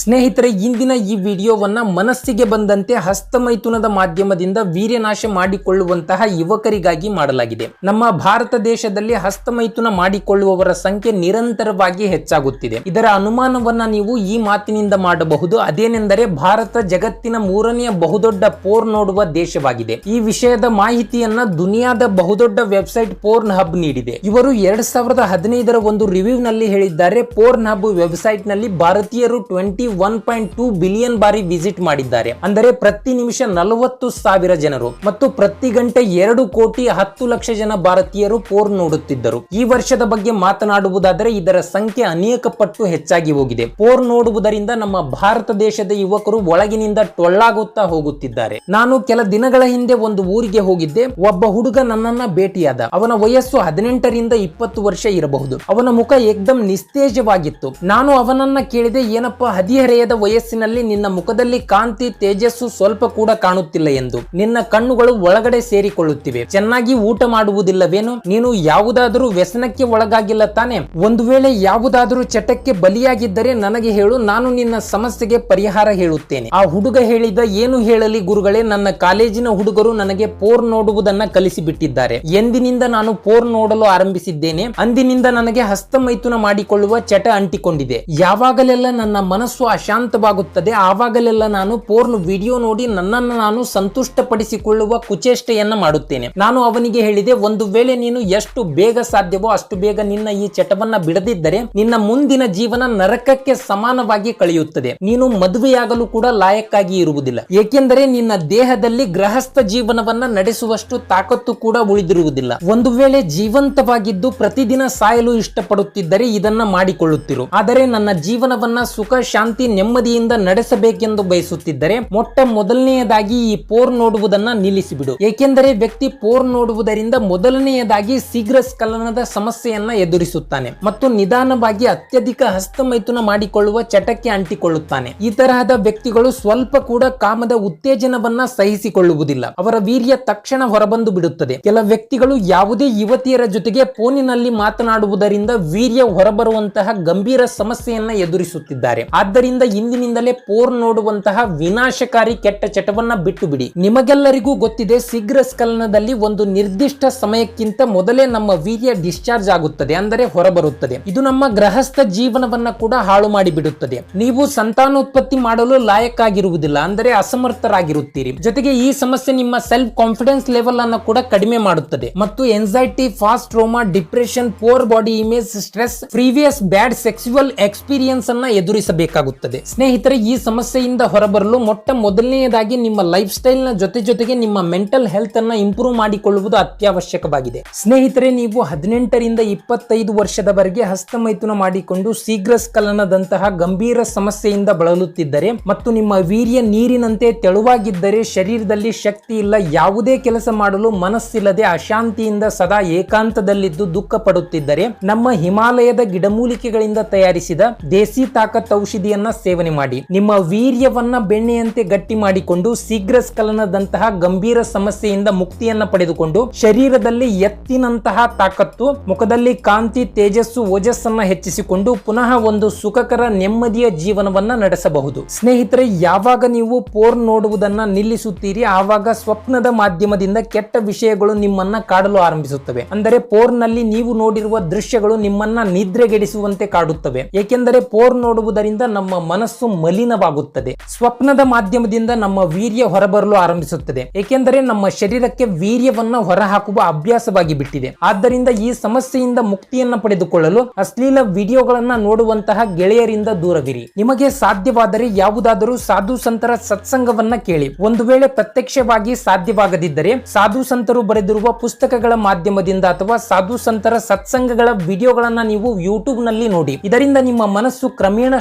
ಸ್ನೇಹಿತರೆ, ಇಂದಿನ ಈ ವಿಡಿಯೋವನ್ನ ಮನಸ್ಸಿಗೆ ಬಂದಂತೆ ಹಸ್ತಮೈಥುನದ ಮಾಧ್ಯಮದಿಂದ ವೀರ್ಯನಾಶ ಮಾಡಿಕೊಳ್ಳುವಂತಹ ಯುವಕರಿಗಾಗಿ ಮಾಡಲಾಗಿದೆ. ನಮ್ಮ ಭಾರತ ದೇಶದಲ್ಲಿ ಹಸ್ತಮೈಥುನ ಮಾಡಿಕೊಳ್ಳುವವರ ಸಂಖ್ಯೆ ನಿರಂತರವಾಗಿ ಹೆಚ್ಚಾಗುತ್ತಿದೆ. ಇದರ ಅನುಮಾನವನ್ನ ನೀವು ಈ ಮಾತಿನಿಂದ ಮಾಡಬಹುದು. ಅದೇನೆಂದರೆ, ಭಾರತ ಜಗತ್ತಿನ ಮೂರನೆಯ ಬಹುದೊಡ್ಡ ಪೋರ್ ನೋಡುವ ದೇಶವಾಗಿದೆ. ಈ ವಿಷಯದ ಮಾಹಿತಿಯನ್ನ ದುನಿಯಾದ ಬಹುದೊಡ್ಡ ವೆಬ್ಸೈಟ್ ಪೋರ್ನ್ ಹಬ್ ನೀಡಿದೆ. ಇವರು ಎರಡ್ ಸಾವಿರದ ಹದಿನೈದರ ಒಂದು ರಿವ್ಯೂ ನಲ್ಲಿ ಹೇಳಿದ್ದಾರೆ ಪೋರ್ನ್ ಹಬ್ ವೆಬ್ಸೈಟ್ನಲ್ಲಿ ಭಾರತೀಯರು twenty one point two billion ಬಾರಿ ವಿಸಿಟ್ ಮಾಡಿದ್ದಾರೆ. ಅಂದರೆ ಪ್ರತಿ ನಿಮಿಷ ನಲವತ್ತು ಸಾವಿರ ಜನರು ಮತ್ತು ಪ್ರತಿ ಗಂಟೆ ಎರಡು ಕೋಟಿ ಹತ್ತು ಲಕ್ಷ ಜನ ಭಾರತೀಯರು ಪೋರ್ ನೋಡುತ್ತಿದ್ದರು. ಈ ವರ್ಷದ ಬಗ್ಗೆ ಮಾತನಾಡುವುದಾದರೆ ಇದರ ಸಂಖ್ಯೆ ಅನೇಕ ಪಟ್ಟು ಹೆಚ್ಚಾಗಿ ಹೋಗಿದೆ. ಪೋರ್ ನೋಡುವುದರಿಂದ ನಮ್ಮ ಭಾರತ ದೇಶದ ಯುವಕರು ಒಳಗಿನಿಂದ ಟೊಳ್ಳಾಗುತ್ತಾ ಹೋಗುತ್ತಿದ್ದಾರೆ. ನಾನು ಕೆಲ ದಿನಗಳ ಹಿಂದೆ ಒಂದು ಊರಿಗೆ ಹೋಗಿದ್ದೆ. ಒಬ್ಬ ಹುಡುಗ ನನ್ನನ್ನ ಭೇಟಿಯಾದ. ಅವನ ವಯಸ್ಸು ಹದಿನೆಂಟರಿಂದ ಇಪ್ಪತ್ತು ವರ್ಷ ಇರಬಹುದು. ಅವನ ಮುಖ ಏಕ್ದಮ್ ನಿಸ್ತೇಜವಾಗಿತ್ತು. ನಾನು ಅವನನ್ನ ಕೇಳಿದೆ, ಏನಪ್ಪ ಹದಿಹರೆಯದ ವಯಸ್ಸಿನಲ್ಲಿ ನಿನ್ನ ಮುಖದಲ್ಲಿ ಕಾಂತಿ, ತೇಜಸ್ಸು ಸ್ವಲ್ಪ ಕೂಡ ಕಾಣುತ್ತಿಲ್ಲ ಎಂದು. ನಿನ್ನ ಕಣ್ಣುಗಳು ಒಳಗಡೆ ಸೇರಿಕೊಳ್ಳುತ್ತಿವೆ. ಚೆನ್ನಾಗಿ ಊಟ ಮಾಡುವುದಿಲ್ಲವೇನು? ನೀನು ಯಾವುದಾದರೂ ವ್ಯಸನಕ್ಕೆ ಒಳಗಾಗಿಲ್ಲ ತಾನೆ? ಒಂದು ವೇಳೆ ಯಾವುದಾದರೂ ಚಟಕ್ಕೆ ಬಲಿಯಾಗಿದ್ದರೆ ನನಗೆ ಹೇಳು, ನಾನು ನಿನ್ನ ಸಮಸ್ಯೆಗೆ ಪರಿಹಾರ ಹೇಳುತ್ತೇನೆ. ಆ ಹುಡುಗ ಹೇಳಿದ ಏನು ಹೇಳಲಿ ಗುರುಗಳೇ, ನನ್ನ ಕಾಲೇಜಿನ ಹುಡುಗರು ನನಗೆ ಪೋರ್ ನೋಡುವುದನ್ನ ಕಲಿಸಿಬಿಟ್ಟಿದ್ದಾರೆ. ಎಂದಿನಿಂದ ನಾನು ಪೋರ್ ನೋಡಲು ಆರಂಭಿಸಿದ್ದೇನೆ. ಅಂದಿನಿಂದ ನನಗೆ ಹಸ್ತಮೈಥುನ ಮಾಡಿಕೊಳ್ಳುವ ಚಟ ಅಂಟಿಕೊಂಡಿದೆ. ಯಾವಾಗಲೆಲ್ಲ ನನ್ನ ಮನಸ್ಸು ಅಶಾಂತವಾಗುತ್ತದೆ. ಆವಾಗಲೆಲ್ಲ ನಾನು ಪೋರ್ನ್ ವಿಡಿಯೋ ನೋಡಿ ನನ್ನನ್ನು ನಾನು ಸಂತುಷ್ಟಪಡಿಸಿಕೊಳ್ಳುವ ಕುಚೇಷ್ಟೆಯನ್ನ ಮಾಡುತ್ತೇನೆ. ನಾನು ಅವನಿಗೆ ಹೇಳಿದೆ, ಒಂದು ವೇಳೆ ನೀನು ಎಷ್ಟು ಬೇಗ ಸಾಧ್ಯವೋ ಅಷ್ಟು ಬೇಗ ನಿನ್ನ ಈ ಚಟವನ್ನ ಬಿಡದಿದ್ದರೆ ನಿನ್ನ ಮುಂದಿನ ಜೀವನ ನರಕಕ್ಕೆ ಸಮಾನವಾಗಿ ಕಳೆಯುತ್ತದೆ. ನೀನು ಮದುವೆಯಾಗಲು ಕೂಡ ಲಾಯಕ್ಕಾಗಿ ಇರುವುದಿಲ್ಲ. ಏಕೆಂದರೆ ನಿನ್ನ ದೇಹದಲ್ಲಿ ಗೃಹಸ್ಥ ಜೀವನವನ್ನ ನಡೆಸುವಷ್ಟು ತಾಕತ್ತು ಕೂಡ ಉಳಿದಿರುವುದಿಲ್ಲ. ಒಂದು ವೇಳೆ ಜೀವಂತವಾಗಿದ್ದು ಪ್ರತಿದಿನ ಸಾಯಲು ಇಷ್ಟಪಡುತ್ತಿದ್ದರೆ ಇದನ್ನ ಮಾಡಿಕೊಳ್ಳುತ್ತಿರು. ಆದರೆ ನನ್ನ ಜೀವನವನ್ನ ಸುಖ, ಶಾಂತಿ ನೆಮ್ಮದಿಯಿಂದ ನಡೆಸಬೇಕೆಂದು ಬಯಸುತ್ತಿದ್ದರೆ ಮೊಟ್ಟ ಮೊದಲನೆಯದಾಗಿ ಈ ಪೋರ್ ನೋಡುವುದನ್ನ ನಿಲ್ಲಿಸಿಬಿಡು. ಏಕೆಂದರೆ ವ್ಯಕ್ತಿ ಪೋರ್ ನೋಡುವುದರಿಂದ ಮೊದಲನೆಯದಾಗಿ ಶೀಘ್ರ ಸ್ಖಲನದ ಸಮಸ್ಯೆಯನ್ನ ಎದುರಿಸುತ್ತಾನೆ ಮತ್ತು ನಿಧಾನವಾಗಿ ಅತ್ಯಧಿಕ ಹಸ್ತಮೈಥುನ ಮಾಡಿಕೊಳ್ಳುವ ಚಟಕ್ಕೆ ಅಂಟಿಕೊಳ್ಳುತ್ತಾನೆ. ಈ ತರಹದ ವ್ಯಕ್ತಿಗಳು ಸ್ವಲ್ಪ ಕೂಡ ಕಾಮದ ಉತ್ತೇಜನವನ್ನ ಸಹಿಸಿಕೊಳ್ಳುವುದಿಲ್ಲ. ಅವರ ವೀರ್ಯ ತಕ್ಷಣ ಹೊರಬಂದು ಬಿಡುತ್ತದೆ. ಕೆಲ ವ್ಯಕ್ತಿಗಳು ಯಾವುದೇ ಯುವತಿಯರ ಜೊತೆಗೆ ಫೋನಿನಲ್ಲಿ ಮಾತನಾಡುವುದರಿಂದ ವೀರ್ಯ ಹೊರಬರುವಂತಹ ಗಂಭೀರ ಸಮಸ್ಯೆಯನ್ನ ಎದುರಿಸುತ್ತಿದ್ದಾರೆ. ಆದ್ದರಿಂದ ಇಂದಿನಿಂದಲೇ ಪೋರ್ ನೋಡುವಂತಹ ವಿನಾಶಕಾರಿ ಕೆಟ್ಟ ಚಟವನ್ನ ಬಿಟ್ಟು ಬಿಡಿ ನಿಮಗೆಲ್ಲರಿಗೂ ಗೊತ್ತಿದೆ ಶೀಘ್ರ ಸ್ಖಲನದಲ್ಲಿ ಒಂದು ನಿರ್ದಿಷ್ಟ ಸಮಯಕ್ಕಿಂತ ಮೊದಲೇ ನಮ್ಮ ವೀರ್ಯ ಡಿಸ್ಚಾರ್ಜ್ ಆಗುತ್ತದೆ, ಅಂದರೆ ಹೊರಬರುತ್ತದೆ. ಇದು ನಮ್ಮ ಗೃಹಸ್ಥ ಜೀವನವನ್ನ ಕೂಡ ಹಾಳು ಮಾಡಿಬಿಡುತ್ತದೆ. ನೀವು ಸಂತಾನೋತ್ಪತ್ತಿ ಮಾಡಲು ಲಾಯಕ್ಕಾಗಿರುವುದಿಲ್ಲ, ಅಂದರೆ ಅಸಮರ್ಥರಾಗಿರುತ್ತೀರಿ. ಜೊತೆಗೆ ಈ ಸಮಸ್ಯೆ ನಿಮ್ಮ ಸೆಲ್ಫ್ ಕಾನ್ಫಿಡೆನ್ಸ್ ಲೆವೆಲ್ ಅನ್ನು ಕೂಡ ಕಡಿಮೆ ಮಾಡುತ್ತದೆ. ಮತ್ತು anxiety past trauma depression poor body image stress previous bad sexual experience ಅನ್ನ ಎದುರಿಸಬೇಕಾಗುತ್ತದೆ. ಸ್ನೇಹಿತರೆ, ಈ ಸಮಸ್ಯೆಯಿಂದ ಹೊರಬರಲು ಮೊಟ್ಟ ಮೊದಲನೆಯದಾಗಿ ನಿಮ್ಮ ಲೈಫ್ ಸ್ಟೈಲ್ನ ಜೊತೆ ಜೊತೆಗೆ ನಿಮ್ಮ ಮೆಂಟಲ್ ಹೆಲ್ತ್ ಅನ್ನ ಇಂಪ್ರೂವ್ ಮಾಡಿಕೊಳ್ಳುವುದು ಅತ್ಯವಶ್ಯಕವಾಗಿದೆ. ಸ್ನೇಹಿತರೆ, ನೀವು ಹದಿನೆಂಟರಿಂದ ಇಪ್ಪತ್ತೈದು ವರ್ಷದವರೆಗೆ ಹಸ್ತಮೈಥುನ ಮಾಡಿಕೊಂಡು ಶೀಘ್ರ ಸ್ಖಲನದಂತಹ ಗಂಭೀರ ಸಮಸ್ಯೆಯಿಂದ ಬಳಲುತ್ತಿದ್ದರೆ ಮತ್ತು ನಿಮ್ಮ ವೀರ್ಯ ನೀರಿನಂತೆ ತೆಳುವಾಗಿದ್ದರೆ ಶರೀರದಲ್ಲಿ ಶಕ್ತಿ ಇಲ್ಲ, ಯಾವುದೇ ಕೆಲಸ ಮಾಡಲು ಮನಸ್ಸಿಲ್ಲದೆ ಅಶಾಂತಿಯಿಂದ ಸದಾ ಏಕಾಂತದಲ್ಲಿದ್ದು ದುಃಖ ಪಡುತ್ತಿದ್ದರೆ ನಮ್ಮ ಹಿಮಾಲಯದ ಗಿಡಮೂಲಿಕೆಗಳಿಂದ ತಯಾರಿಸಿದ ದೇಸಿ ತಾಕತ್ ಔಷಧಿಯನ್ನ ಸೇವನೆ ಮಾಡಿ. ನಿಮ್ಮ ವೀರ್ಯವನ್ನ ಬೆಣ್ಣೆಯಂತೆ ಗಟ್ಟಿ ಮಾಡಿಕೊಂಡು ಶೀಘ್ರ ಸ್ಖಲನದಂತಹ ಗಂಭೀರ ಸಮಸ್ಯೆಯಿಂದ ಮುಕ್ತಿಯನ್ನ ಪಡೆದುಕೊಂಡು ಶರೀರದಲ್ಲಿ ಎತ್ತಿನಂತಹ ತಾಕತ್ತು, ಮುಖದಲ್ಲಿ ಕಾಂತಿ, ತೇಜಸ್ಸು, ಓಜಸ್ಸನ್ನ ಹೆಚ್ಚಿಸಿಕೊಂಡು ಪುನಃ ಒಂದು ಸುಖಕರ, ನೆಮ್ಮದಿಯ ಜೀವನವನ್ನ ನಡೆಸಬಹುದು. ಸ್ನೇಹಿತರೆ, ಯಾವಾಗ ನೀವು ಪೋರ್ ನೋಡುವುದನ್ನ ನಿಲ್ಲಿಸುತ್ತೀರಿ, ಆವಾಗ ಸ್ವಪ್ನದ ಮಾಧ್ಯಮದಿಂದ ಕೆಟ್ಟ ವಿಷಯಗಳು ನಿಮ್ಮನ್ನ ಕಾಡಲು ಆರಂಭಿಸುತ್ತವೆ. ಅಂದರೆ ಪೋರ್ನಲ್ಲಿ ನೀವು ನೋಡಿರುವ ದೃಶ್ಯಗಳು ನಿಮ್ಮನ್ನ ನಿದ್ರೆಗೆಡಿಸುವಂತೆ ಕಾಡುತ್ತವೆ. ಏಕೆಂದರೆ ಪೋರ್ ನೋಡುವುದರಿಂದ ಮನಸ್ಸು ಮಲಿನವಾಗುತ್ತದೆ. ಸ್ವಪ್ನದ ಮಾಧ್ಯಮದಿಂದ ನಮ್ಮ ವೀರ್ಯ ಹೊರಬರಲು ಆರಂಭಿಸುತ್ತದೆ. ಏಕೆಂದರೆ ನಮ್ಮ ಶರೀರಕ್ಕೆ ವೀರ್ಯವನ್ನ ಹೊರಹಾಕುವ ಅಭ್ಯಾಸವಾಗಿ ಬಿಟ್ಟಿದೆ. ಆದ್ದರಿಂದ ಈ ಸಮಸ್ಯೆಯಿಂದ ಮುಕ್ತಿಯನ್ನ ಪಡೆದುಕೊಳ್ಳಲು ಅಶ್ಲೀಲ ವಿಡಿಯೋಗಳನ್ನ ನೋಡುವಂತಹ ಗೆಳೆಯರಿಂದ ದೂರವಿರಿ. ನಿಮಗೆ ಸಾಧ್ಯವಾದರೆ ಯಾವುದಾದರೂ ಸಾಧು ಸಂತರ ಸತ್ಸಂಗವನ್ನ ಕೇಳಿ. ಒಂದು ವೇಳೆ ಪ್ರತ್ಯಕ್ಷವಾಗಿ ಸಾಧ್ಯವಾಗದಿದ್ದರೆ ಸಾಧು ಸಂತರು ಬರೆದಿರುವ ಪುಸ್ತಕಗಳ ಮಾಧ್ಯಮದಿಂದ ಅಥವಾ ಸಾಧು ಸಂತರ ಸತ್ಸಂಗಗಳ ವಿಡಿಯೋಗಳನ್ನ ನೀವು ಯೂಟ್ಯೂಬ್ನಲ್ಲಿ ನೋಡಿ. ಇದರಿಂದ ನಿಮ್ಮ ಮನಸ್ಸು ಕ್ರಮೇಣ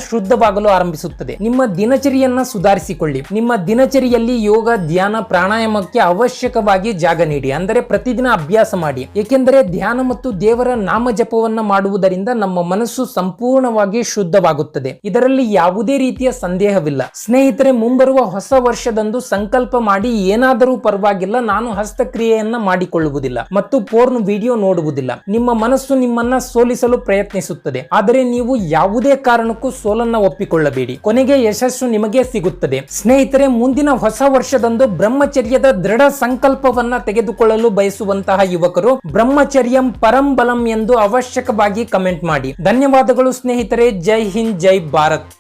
ಶುದ್ಧವಾಗಲು ಆರಂಭಿಸುತ್ತದೆ. ನಿಮ್ಮ ದಿನಚರಿಯನ್ನ ಸುಧಾರಿಸಿಕೊಳ್ಳಿ. ನಿಮ್ಮ ದಿನಚರಿಯಲ್ಲಿ ಯೋಗ, ಧ್ಯಾನ, ಪ್ರಾಣಾಯಾಮಕ್ಕೆ ಅವಶ್ಯಕವಾಗಿ ಜಾಗ ನೀಡಿ. ಅಂದರೆ ಪ್ರತಿದಿನ ಅಭ್ಯಾಸ ಮಾಡಿ. ಏಕೆಂದರೆ ಧ್ಯಾನ ಮತ್ತು ದೇವರ ನಾಮ ಜಪವನ್ನ ಮಾಡುವುದರಿಂದ ನಮ್ಮ ಮನಸ್ಸು ಸಂಪೂರ್ಣವಾಗಿ ಶುದ್ಧವಾಗುತ್ತದೆ. ಇದರಲ್ಲಿ ಯಾವುದೇ ರೀತಿಯ ಸಂದೇಹವಿಲ್ಲ. ಸ್ನೇಹಿತರೆ, ಮುಂಬರುವ ಹೊಸ ವರ್ಷದಂದು ಸಂಕಲ್ಪ ಮಾಡಿ ಏನಾದರೂ ಪರವಾಗಿಲ್ಲ. ನಾನು ಹಸ್ತಕ್ರಿಯೆಯನ್ನ ಮಾಡಿಕೊಳ್ಳುವುದಿಲ್ಲ ಮತ್ತು ಪೋರ್ನ್ ವಿಡಿಯೋ ನೋಡುವುದಿಲ್ಲ. ನಿಮ್ಮ ಮನಸ್ಸು ನಿಮ್ಮನ್ನ ಸೋಲಿಸಲು ಪ್ರಯತ್ನಿಸುತ್ತದೆ. ಆದರೆ ನೀವು ಯಾವುದೇ ಕಾರಣಕ್ಕೂ ಸೋಲನ್ನ ಒಪ್ಪಿ ಒಪ್ಪಿಕೊಳ್ಳಬೇಡಿ ಕೊನೆಗೆ ಯಶಸ್ಸು ನಿಮಗೆ ಸಿಗುತ್ತದೆ. ಸ್ನೇಹಿತರೆ, ಮುಂದಿನ ಹೊಸ ವರ್ಷದಂದು ಬ್ರಹ್ಮಚರ್ಯದ ದೃಢ ಸಂಕಲ್ಪವನ್ನ ತೆಗೆದುಕೊಳ್ಳಲು ಬಯಸುವಂತಹ ಯುವಕರು ಬ್ರಹ್ಮಚರ್ಯಂ ಪರಂಬಲಂ ಎಂದು ಅವಶ್ಯಕವಾಗಿ ಕಮೆಂಟ್ ಮಾಡಿ. ಧನ್ಯವಾದಗಳು ಸ್ನೇಹಿತರೆ. ಜೈ ಹಿಂದ್, ಜೈ ಭಾರತ್.